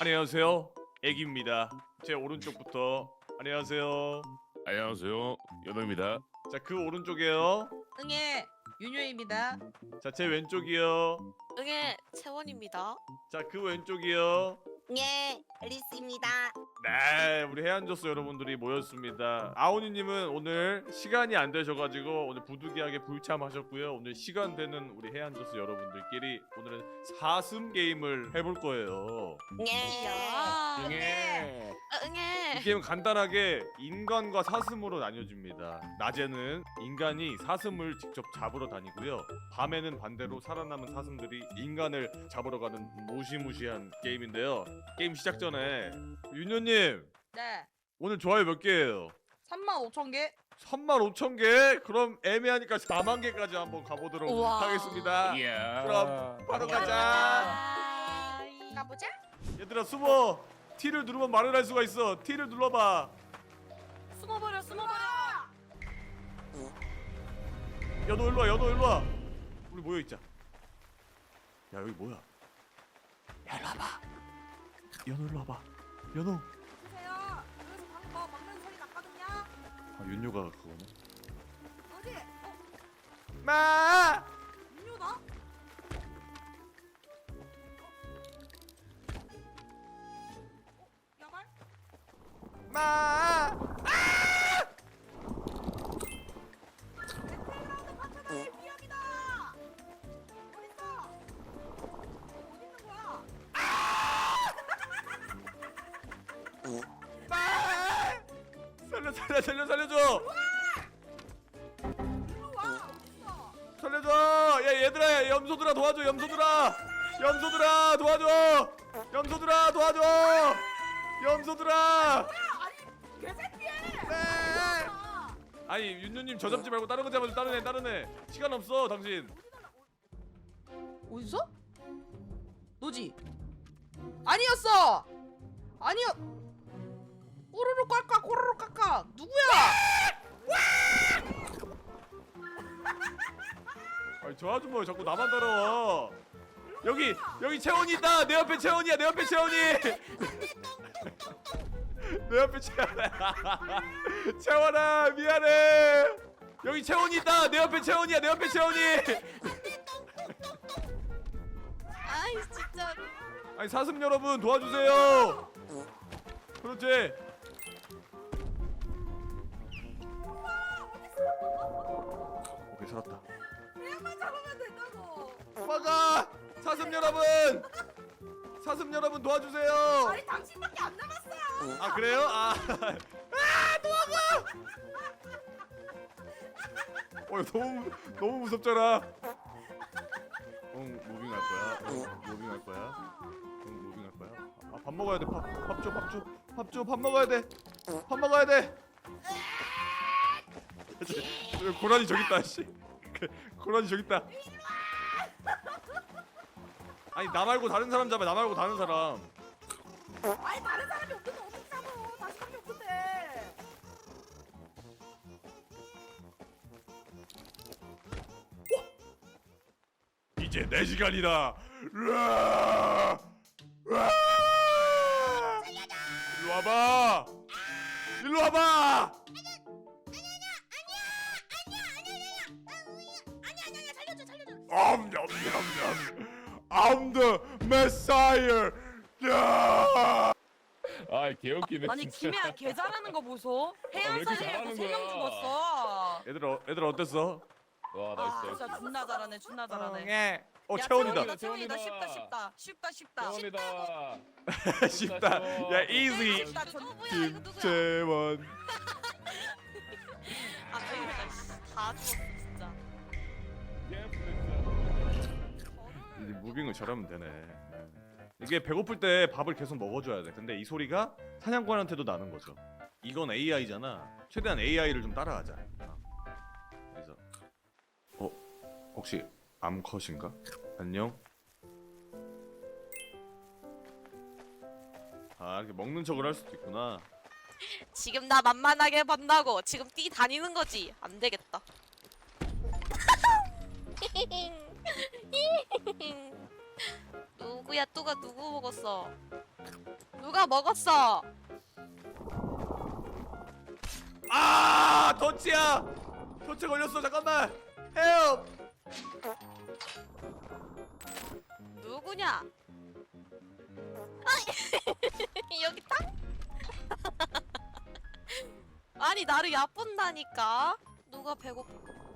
안녕하세요. 애기입니다. 제 오른쪽부터 안녕하세요. 안녕하세요 연호입니다 자, 그 오른쪽이요. 응애 윤효입니다. 자, 제 왼쪽이요. 응애 채원입니다. 자, 그 왼쪽이요. 예, 앨리스입니다. 네, 우리 해안조스 여러분들이 모였습니다. 아오니님은 오늘 시간이 안 되셔가지고 오늘 부득이하게 불참하셨고요. 오늘 시간 되는 우리 해안조스 여러분들끼리 오늘은 사슴 게임을 해볼 거예요. 예. 야. 어, 이. 게임은 간단하게 인간과 사슴으로 나뉘어집니다. 낮에는 인간이 사슴을 직접 잡으러 다니고요. 밤에는 반대로 살아남은 사슴들이 인간을 잡으러 가는 무시무시한 게임인데요. 게임 시작 전에 윤효님 네. 오늘 좋아요 몇 개예요? 3만 5천 개. 3만 5천 개? 그럼 애매하니까 4만 개까지 한번 가보도록 우와. 하겠습니다. 이야 그럼 바로 가자. 아, 가보자. 얘들아 숨어. T를 누르면 말을 할 수가 있어. T를 눌러봐. 숨어버려, 숨어버려. 연호 일로 와 연호 일로 와 우리 모여 있자 야 여기 뭐야 야 일로 와봐 연호 일로 와봐 연호 보세요. 여기서 방금 뭐 먹는 소리 났거든요. 아 윤효가 그거네 어디? 어, 마 마? 마! 살려 살려 살려 살려줘 일로 와. 살려줘 야 얘들아 야, 염소들아 도와줘 염소들아 염소들아 도와줘 염소들아 도와줘 염소들아 아, 아니 윤유님 저 잡지 말고 다른 거 잡아줘 다른 애 다른 애 시간 없어 당신 어디서? 너지? 아니었어. 아니요. 꼬르륵 꽉꽉 꼬르륵 꽉꽉 누구야? 아니 저 아줌마 왜 자꾸 나만 따라와 여기 여기 채원이 있다 내 옆에 채원이야 내 옆에 채원이 내 옆에 채원아. 채원아 미안해. 여기 채원이 있다. 내 옆에 채원이야. 내 옆에 채원이. 아이, 진짜. 아니 사슴 여러분 도와주세요. 그렇지? 오케이 살았다. 얘만 잡으면 된다고. 막아 사슴 여러분 사슴 여러분 도와주세요 아니 당신밖에 안 남았어요. 아 그래요? 아, 아 도망가! 어 너무 너무 무섭잖아. 응 무빙 할 거야. 응 무빙 할 거야. 응 무빙 할 거야. 아 밥 먹어야 돼. 밥밥 줘, 밥 줘, 밥 줘, 밥 먹어야 돼. 밥 먹어야 돼. 저, 고라니 저기 있다 씨. 그, 고라니 저기 있다. 아니 나 말고 다른 사람 잡아. 나 말고 다른 사람. 아니 다른 사람이 없는데 어떻게 잡아? 당신밖에 없는데. 이제 내 시간이다. 으아! 으아! 일로 와봐. 일로 와봐. I'm the Messiah. 야! 아 개웃기네 아니 진짜. 김혜야 개 잘하는 거 보소 아, 왜 해양 이렇게 사이에서 잘하는 세명 거야? 죽었어 얘들 어, 얘들 어땠어? 와 아 나이스 진짜 존나 잘하네 존나 잘하네 예. 어 야, 채원이다. 채원이다 채원이다. 쉽다 쉽다 쉽다 쉽다 쉽다. 야 easy. 쉽다 이거 존 뭐야, 이거 누구야? 김채원. 아, 다 죽었어, 이제 무빙을 잘하면 되네. 이게 배고플 때 밥을 계속 먹어줘야 돼. 근데 이 소리가 사냥꾼한테도 나는 거죠. 이건 AI잖아. 최대한 AI를 좀 따라하자. 어. 그래서 어 혹시 암컷인가? 안녕. 아 이렇게 먹는 척을 할 수도 있구나. 지금 나 만만하게 본다고 지금 뛰 다니는 거지. 안 되겠다. 누구 누구야? 누가 누구 먹었어? 누가 먹었어? 아 덫이야! 덫에 걸렸어. 잠깐만. 헬p 누구냐? 여기 딱 아니 나를 얕본다니까? 누가 배고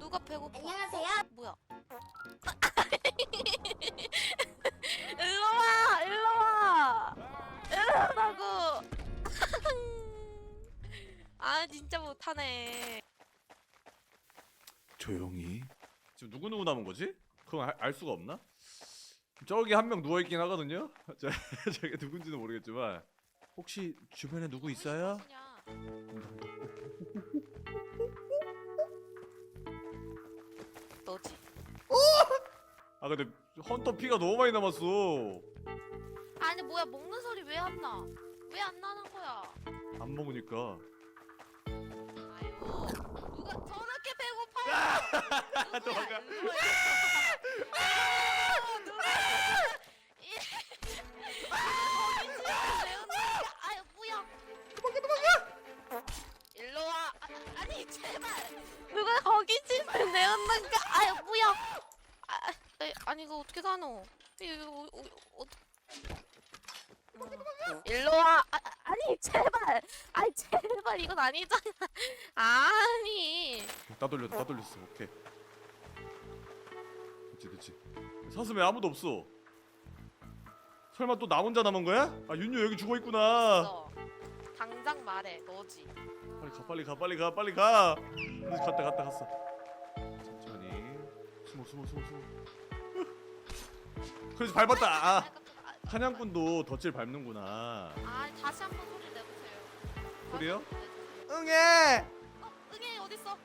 누가 배고파 안녕하세요. 뭐야 일로 와 일로 와 일로라고 아 진짜 못하네 조용히 지금 누구 누구 남은 거지? 그건 알, 알 수가 없나? 저기 한 명 누워 있긴 하거든요? 저, 저게 누군지는 모르겠지만 혹시 주변에 누구 있어요? 아 근데 헌터 피가 너무 많이 남았어 아니 뭐야 먹는 소리 왜 안 나? 왜 안 나는 거야? 안 먹으니까 아유 누가 저렇게 배고파요? 도망가. 누구야? 누구야? 이- 거기 집에 매운탕. 아유 뭐야? 도망가 도망가. 일로 와. 아, 아니 제발. 누가 거기 집에 매운탕? 아유 뭐야? 아, 에, 아니 이거 어떻게 가노? 이거 이거, 어, 어. 일로 와. 아, 아, 아니 제발. 아니 제발 이건 아니잖아. 아니. 다 돌렸다 다 돌렸어 오케이 됐지 됐지 사슴에 아무도 없어 설마 또 나 혼자 남은 거야? 아 윤유 여기 죽어 있구나 없어. 당장 말해. 너지. 빨리 가 빨리 가 빨리 가 빨리 가 그래서 갔다 갔다 갔어 천천히 숨어 숨어 숨어 숨어 그래서 밟았다 아, 아, 사냥꾼도 덫을 밟는구나 아 다시 한 번 소리 내보세요. 소리요? 다시 한번 내주세요. 응애 어, 응애 어딨어?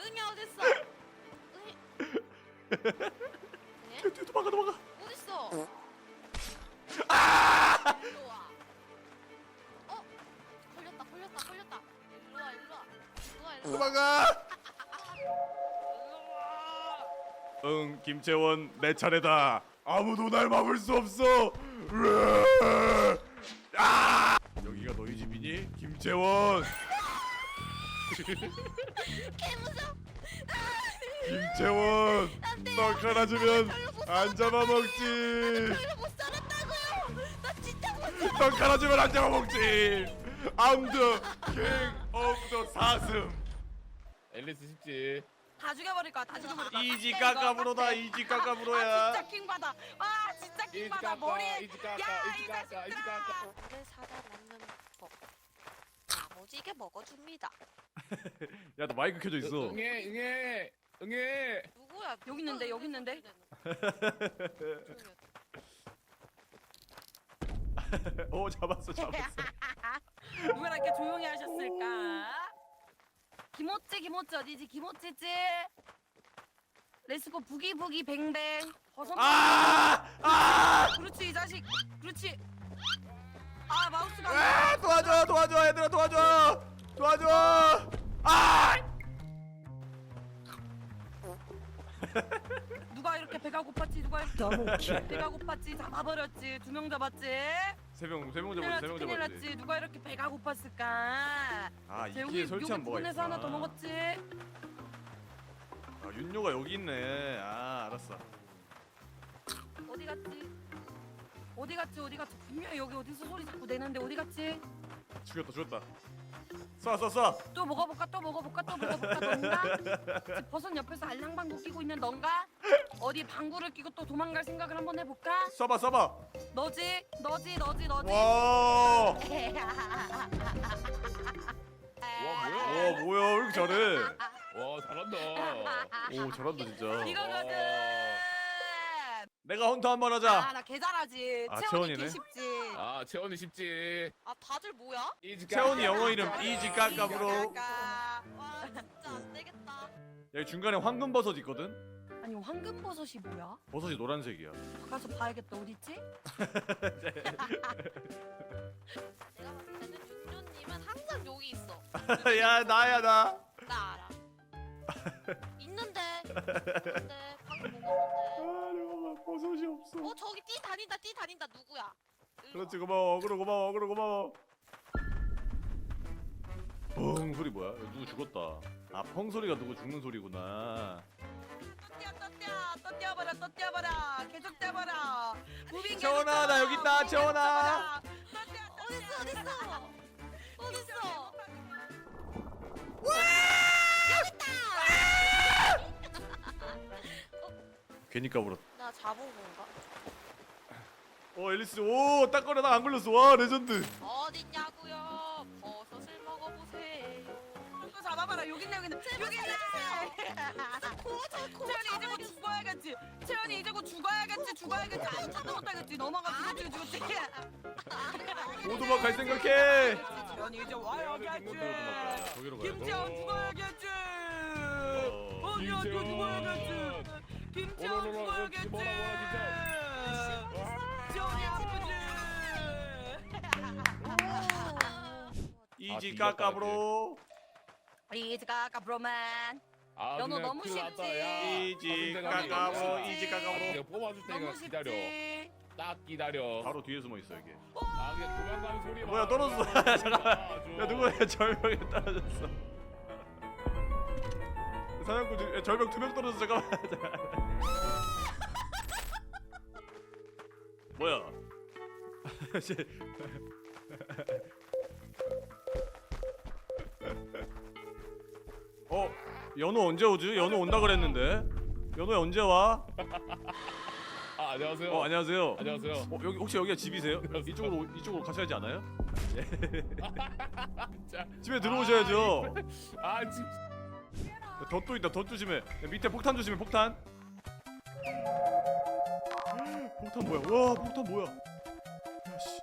응애 어딨어? 응애. 응애? 뒤 도망가 도망가 어딨어? 일로 와. 어? 걸렸다 걸렸다 걸렸다. 일로 와 일로 와. 일로 와 일로 와. 도망가 일로 와. 응 김채원 내 차례다 아무도 날 막을 수 없어 으아! 아! 여기가 너희 집이니? 김채원 개 무서. 김채원 널 깔아주면 안 잡아먹지 별로 못 살았다고요. 나 진짜 못 살았. 널 깔아주면 안 잡아먹지 I'm the king of the 사슴 앨리스 쉽지. 다 죽여버릴 거야. 다 죽여버릴 거야. 이지 까까부로다. 이지 아 까까부로야 진짜 킹 받아. 아 진짜 킹 이지 받아. 깎아, 머리에. 이지 깎아, 야, 이지 이 깎아, 자식아. 이지 깎아. 나를 살아남는 법. 야무지게 먹어줍니다. 야너 마이크 켜져 있어 응애, 응애, 응애. 누구야? 여기 있는데, 여기 있는데. 오 잡았어 잡았어 누가 이렇게 조용히 하셨을까? 김오찌 김오찌 어디지? 김오찌찌. 레츠고 부기부기 뱅뱅. 버섯. 아! 아! 그렇지 이 자식. 그렇지. 아 마우스가. 아! 도와줘 도와줘 얘들아 도와줘 도와줘 아! 누가 이렇게 배가 고팠지? 누가 이렇게 배가 고팠지? 잡아버렸지. 두 명 잡았지. 세명 세명 큰일 잡았지 세명 큰일 잡았지 났지. 누가 이렇게 배가 고팠을까? 아 자, 이게 설치한 뭐가 있구나 하나 더 먹었지. 아 윤요가 여기 있네 아 알았어 어디 갔지? 어디 갔지? 어디 갔지? 분명히 여기 어디서 소리 자꾸 내는데 어디 갔지? 죽였다 죽였다 쏴쏴 쏴 또 먹어볼까? 또 먹어볼까? 또 먹어볼까? 넌가? 집 버섯 옆에서 알랑방구 끼고 있는 넌가? 어디 방구를 끼고 또 도망갈 생각을 한번 해볼까? 쏴봐 쏴봐 너지? 너지? 너지? 너지? 와 와, 뭐야? 와 뭐야 왜 이렇게 잘해 와, 잘한다. 오 잘한다 진짜 이거거든. 내가 헌터 한 번 하자 아나 개 잘하지. 아, 채원이 채원이네. 개 쉽지. 아, 채원이 쉽지. 아 다들 뭐야? 채원이. 영어 이름 이지 까까브로 와 진짜 안 되겠다. 여기 중간에 황금 버섯 있거든 아니 황금버섯이 뭐야? 버섯이 노란색이야 가서 봐야겠다. 어디 있지? 내가 봤을 때는 윤조님은 항상 여기 있어. 야 나야 나 나 알아. 있는데. 있는데 방금 먹었는데. 아, 버섯이 없어. 어 저기 뛰 다니. 다닌다 띠 다닌다. 누구야? 일로 그렇지 와. 고마워. 어그로 고마워 어그로 고마워. 뻥 소리 뭐야? 누구 죽었다. 아펑 소리가 누구 죽는 소리구나. 또 뛰어 또 뛰어 또 뛰어버려 또 뛰어버려 계속 뛰어버려 무빙 채원아, 나 여기 있다, 채원아. 어딨어 어딨어? 어딨어? 괜히 까불었 나 잡은 건가? 어 앨리스 오딱 걸려 나 안 걸렸어. 와 레전드. 어딨냐고요? 버섯을 먹어보세요. 또 잡아봐라 여기 있네 여기 있네 여기 있네 채연이 이제 곧 죽어야겠지. 채연이 이제 곧 죽어야겠지 죽어야겠지. 아무 찾도 못하겠지. 넘어가 죽었지 죽었지 오두막 갈 생각해. 채연이 이제 와야겠지. 저기로 김채연 죽어야겠지. 언니 언니 죽어야겠지 김채연 오로로로, 죽어야겠지 뭐라, 뭐라, 채연이 아프지 이지 뒤졌다, 까까브로 이즈가 까브로만 아, 연호 그냥 너무 큰일 났다, 쉽지. 야. 이지 아, 근데 까까브로 너무 이지. 까까브로 내가 뽑아줄 테니까 너무 기다려. 쉽지. 딱 기다려. 바로 뒤에 숨어 있어 이게 아 그냥 도망가는 소리. 뭐야, 떨어졌어. 잠깐만. 야 누구야 절벽에 떨어졌어 사냥꾼 중- 야, 절벽 두 명 떨어졌어 잠깐만 뭐야 씨. 어 연호 언제 오지? 연호 온다 그랬는데 연호 언제 와? 아 안녕하세요. 어 안녕하세요 안녕하세요. 어 여기 혹시 여기가 집이세요? 이쪽으로 이쪽으로 가셔야 하지 않아요? 집에 들어오셔야죠. 아 진. 덧도 있다. 덧 조심해. 야, 밑에 폭탄 조심해. 폭탄. 폭탄 뭐야? 와 폭탄 뭐야? 야씨.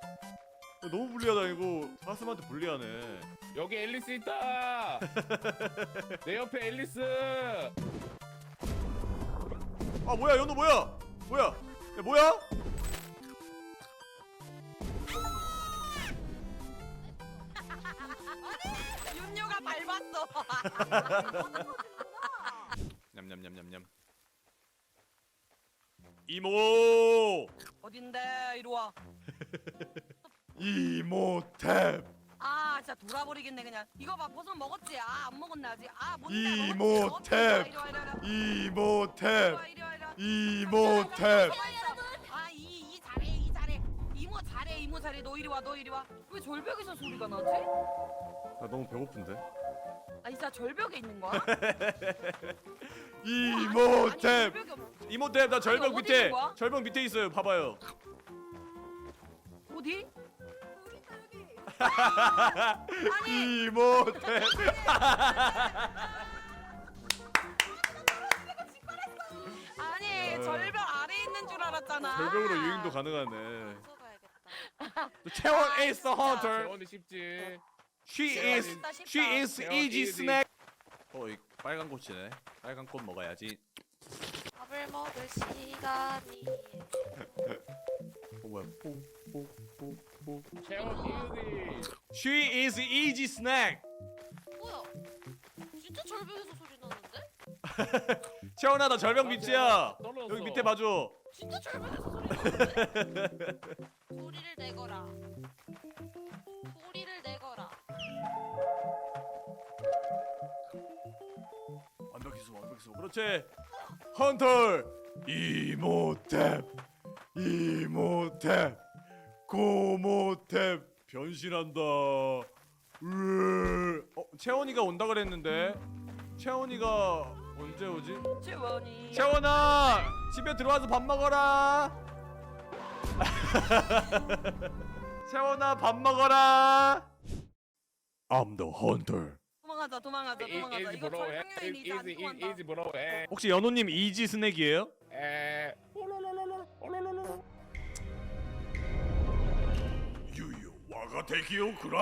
너무 불리하다 이거. 사슴한테 불리하네. 여기 앨리스 있다. 내 옆에 앨리스. 아 뭐야 연우 뭐야? 뭐야? 야 뭐야? 윤유가 밟았어 냠냠냠냠냠. 이모. 어딘데 이리 와. 이모탭. 아 진짜 돌아버리겠네 그냥. 이거 봐 버섯 먹었지? 아 안 먹었네 아직. 아 뭔데? 이모 먹었지? 탭. 이리 와 이리 와 이리 와. 이모탭. 이리 와 이리 와. 이모탭. 아이 이 잘해 이 잘해. 이모 잘해 이모 잘해. 너 이리 와너 이리 와. 왜 절벽에서 소리가 나지? 나 너무 배고픈데. 아 진짜 절벽에 있는 거야? 아니, 이 모탭. 절벽이 없... 이모탭 나 절벽 어디 밑에 있는 거야? 절벽 밑에 있어요. 봐봐요. 어디? 이모탭. 아니 어. 절벽 아래 있는 줄 알았잖아. 절벽으로 유인도 가능하네. 채원 is the hunter. 재원이 쉽지. She is she is easy. snack. 어, 이 빨간 꽃이네. 빨간 꽃 먹어야지. 밥을 먹을 시간이. 어 뭐야? 뽀뽀뽀뽀. 재원 이지. She is easy snack. 뭐야? 진짜 절벽에서 소리 나는데? 채원아 나 절벽 밑이야. 떨어졌어. 여기 밑에 봐줘. 진짜 절벽에서 소리 나는데? 소리를 내거라. 숨어. 그렇지. 헌터. 이모탭. 이모탭. 고모탭. 변신한다. 으. 어, 채원이가 온다 그랬는데. 채원이가 언제 오지? 채원이. 채원아, 집에 들어와서 밥 먹어라. 채원아, 밥 먹어라. I'm the hunter. 도망가자 도망가자 도망가자. 이거 있는 이제 안 이지 통한다. 이지 브로 해. 혹시 연호님 이지 스낵이에요? 에. 와가 대기요 그래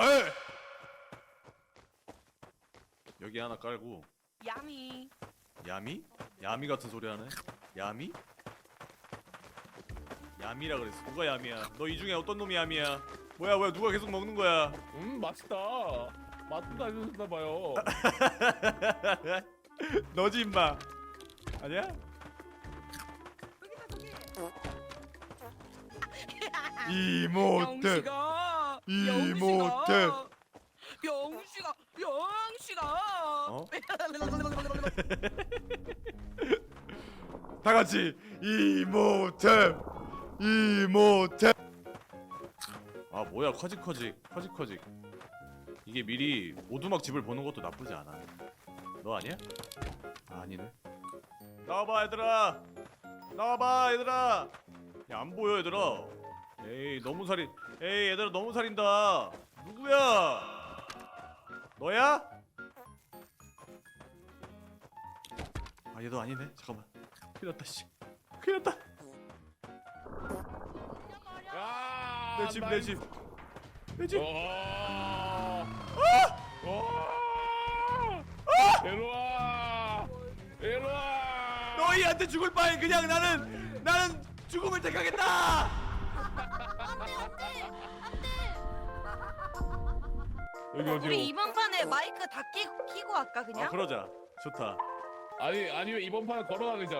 여기 하나 깔고 야미. 야미? 야미 같은 소리 하네 야미? 야미라 그랬어 누가 야미야 너 이 중에 어떤 놈이 야미야 뭐야 뭐야 누가 계속 먹는 거야 음 맛있다. 맛있다 해주셨나 봐요. 너지 임마. 아니야? 영식아 이모템. 영식아 영식아 어? 다 같이 이모템 이모템 아 뭐야. 커직 커직. 커직 커직 이게 미리 오두막 집을 보는 것도 나쁘지 않아. 너 아니야? 아, 아니네. 나와봐 얘들아. 나와봐 얘들아. 야 안 보여 얘들아. 에이 너무 살인. 에이 얘들아 너무 살인다. 누구야? 너야? 아 얘도 아니네. 잠깐만. 큰일 났다 씨. 큰일 났다. 야, 내 집 내 집. 내 집. 어. 어. 와. 일로 와. 너희한테 죽을 바엔 그냥 나는 나는 죽음을 택하겠다 안돼 안돼 안돼. 여기 어디요? 우리 이번 판에 마이크 다 끼고 키고 할까 그냥? 아 그러자 좋다 아니 아니면 이번 판 걸어 다니자.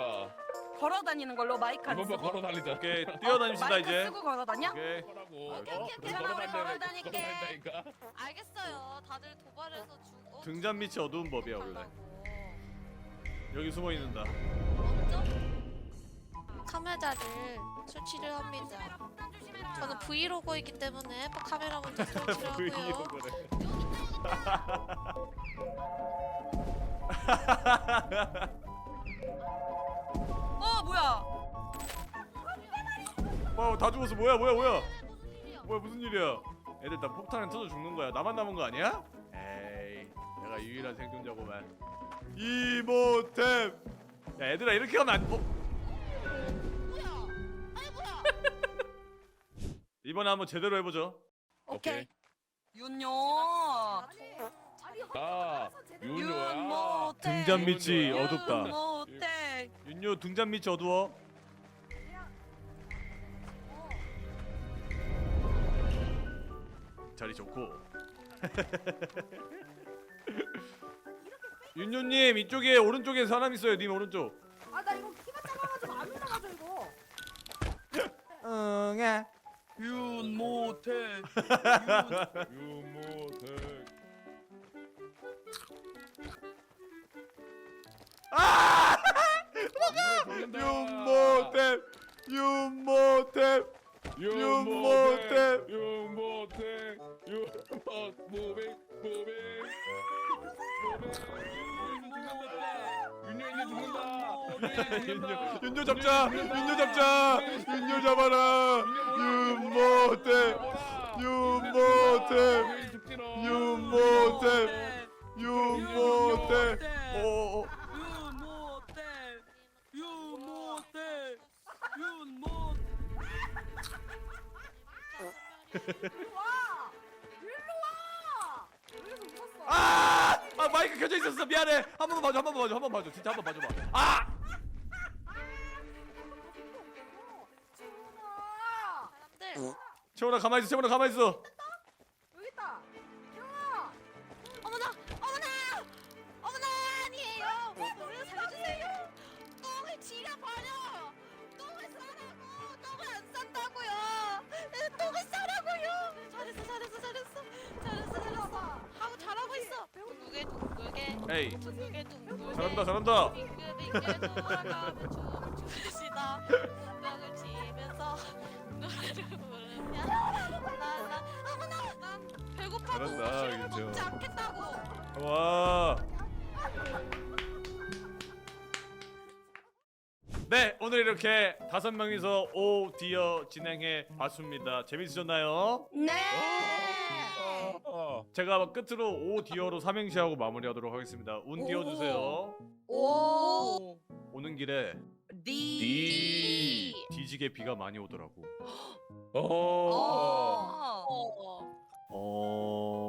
걸어 다니는 걸로 마이크 안 이번 판 쓰고. 걸어 다니자. 오케이 뛰어다닙시다 마이크 이제 쓰고 걸어 다녀? 오케이. 오케이, 오케이, 오케이. 걸어. 걸어 다닐게. 걸어 다닌다니까. 알겠어요. 다들 도발해서 죽어. 등잔 밑이 어두운 법이야 원래 여기 숨어 있는다 먼저 카메라를 설치를 합니다. 저는 브이로그이기 때문에 카메라 먼저 설치를 하고요. 브이로그래. 와다 죽었어 뭐야 뭐야 뭐야? 뭐야 무슨 일이야 애들 다 폭탄에 터져 죽는 거야 나만 남은 거 아니야? 에이 내가 유일한 생존자고만 이모템 야 얘들아 이렇게 하면 안 어? 이번에 한번 제대로 해보죠 오케이. 윤요. 자, 윤조야. 윤모태. 등잔 밑이 윤모야. 어둡다 윤모태. 윤요 등잔 밑이 어두워 자리 좋고 윤요님 이쪽에 오른쪽에 사람 있어요 님 오른쪽 아 나 이거 키가 작아가지고 안 올라가죠 이거 응아 윤 모태. 유모택. 아! 윤모택. 윤모택. 윤모택. 윤모 무빙 무빙. 윤모 이제 죽는다. 윤요 윤요 잡자 윤요 잡자 윤요 잡아라 윤모템 윤모템 윤모템 윤모템 오 윤모태. 윤모태. 윤모. 마이크 켜져 있었어. 미안해. 한 번만 봐줘 한 번만 봐줘 한번 봐줘. 진짜 한번 봐줘 봐 아! 사람들 채원아 가만히 있어. 채원아 가만히 있어 에이. 잘한다 잘한다 치면서 노래를 나나 난 배고파도 잘한다. 먹지 않겠다고 와. 네, 오늘 이렇게 다섯 명이서 오 디어 진행해 봤습니다. 재밌으셨나요? 네. 어. 제가 끝으로 오 디어로 삼행시하고 마무리하도록 하겠습니다. 운 띄워 주세요. 오. 오는 길에 디. 디. 뒤지게 비가 많이 오더라고. 어. 어. 어. 어.